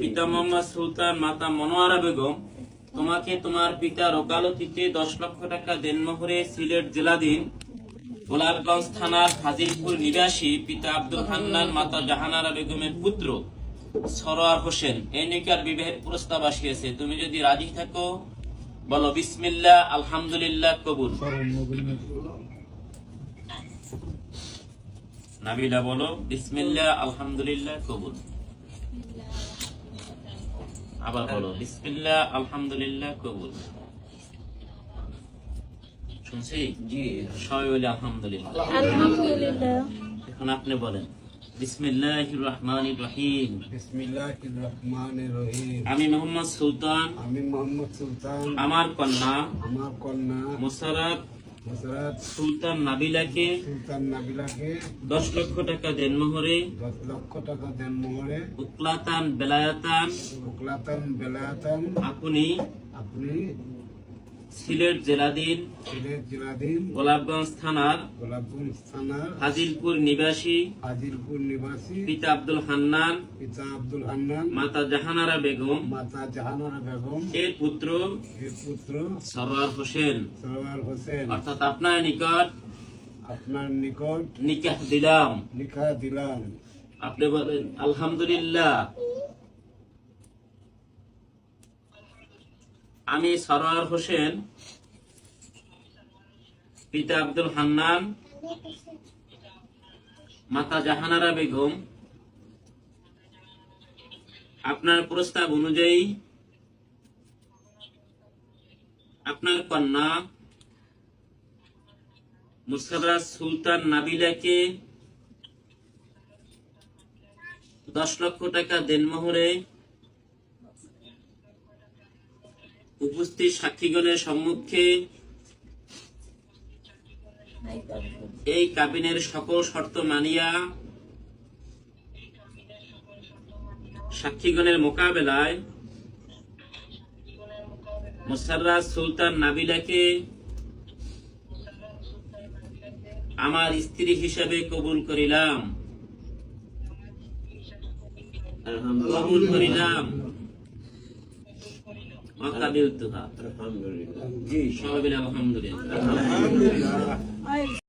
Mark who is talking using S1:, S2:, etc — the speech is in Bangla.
S1: পিতা সুলতান মাতা মনোয়ারা বেগম, তোমাকে তোমার পিতার ওকালতিতে দশ লক্ষ টাকা দেনমোহরে সিলেট জেলাধীন, গোলাপগঞ্জ থানার হাজিরপুর নিবাসী পিতা আব্দুল হান্নান মাতা জাহানারা বেগমের পুত্র। সরোয়ার হোসেন এই নিকার বিবাহের প্রস্তাব আসিয়েছে। তুমি যদি রাজি থাকো বলো বিসমিল্লাহ আলহামদুলিল্লাহ কবুল। নাবিলা বলো বিসমিল্লাহ আলহামদুলিল্লাহ কবুল। আবার বলো বিসমিল্লাহ আলহামদুলিল্লাহ কবুল। শুনছি? জি। সবাই বলে আলহামদুলিল্লাহ।
S2: আলহামদুলিল্লাহ।
S1: এখন আপনি বলেন। আমি মোহাম্মদ সুলতান।
S3: আমি মোহাম্মদ সুলতান।
S1: আমার কন্যা।
S3: আমার কন্যা।
S1: মুসারাত সুলতান নাবিলাকে।
S3: সুলতান নাবিলাকে।
S1: দশ লক্ষ টাকা দেনমোহরে।
S3: দশ লক্ষ টাকা দেন মোহরে
S1: উকলাতান বেলায়াতান।
S3: উকলাতান বেলায়াতান।
S1: আপনি।
S3: আপনি।
S1: সিলেট জেলাধীন
S3: সিলেট জেলাধীন
S1: গোলাপগঞ্জ থানার
S3: গোলাপগঞ্জ থানার
S1: হাজিলপুর নিবাসী
S3: হাজিরপুর নিবাসী
S1: পিতা আব্দুল হান্নান
S3: পিতা আব্দুল হান্নান
S1: মাতা জাহানারা বেগম
S3: মাতা জাহানারা বেগম
S1: এর পুত্র
S3: এর পুত্র
S1: সরোয়ার হোসেন।
S3: সরওয়ার হোসেন।
S1: অর্থাৎ আপনার নিকট
S3: আপনার নিকট
S1: নিকাহ দিলাম।
S3: লিখা দিলাম।
S1: আপনি বলেন আলহামদুলিল্লাহ। আমি সরোয়ার হোসেন, পিতা আব্দুল হান্নান, মাতা জাহানারা বেগম। আপনার প্রস্তাব অনুযায়ী আপনার কন্যা মুসারাত সুলতান নাবিলাকে দশ লক্ষ টাকা দেনমোহরে উপস্থিত সাক্ষীগণের সম্মুখে এই কাবিনের সকল শর্ত মানিয়া সাক্ষীগণের মোকাবেলায় মুসাররাজ সুলতান নাবিলাকে আমার স্ত্রী হিসাবে কবুল করিলাম। কবুল করিলাম।
S3: আলহামদুলিল্লাহ।
S1: সবাই আলহামদুলিল্লাহ।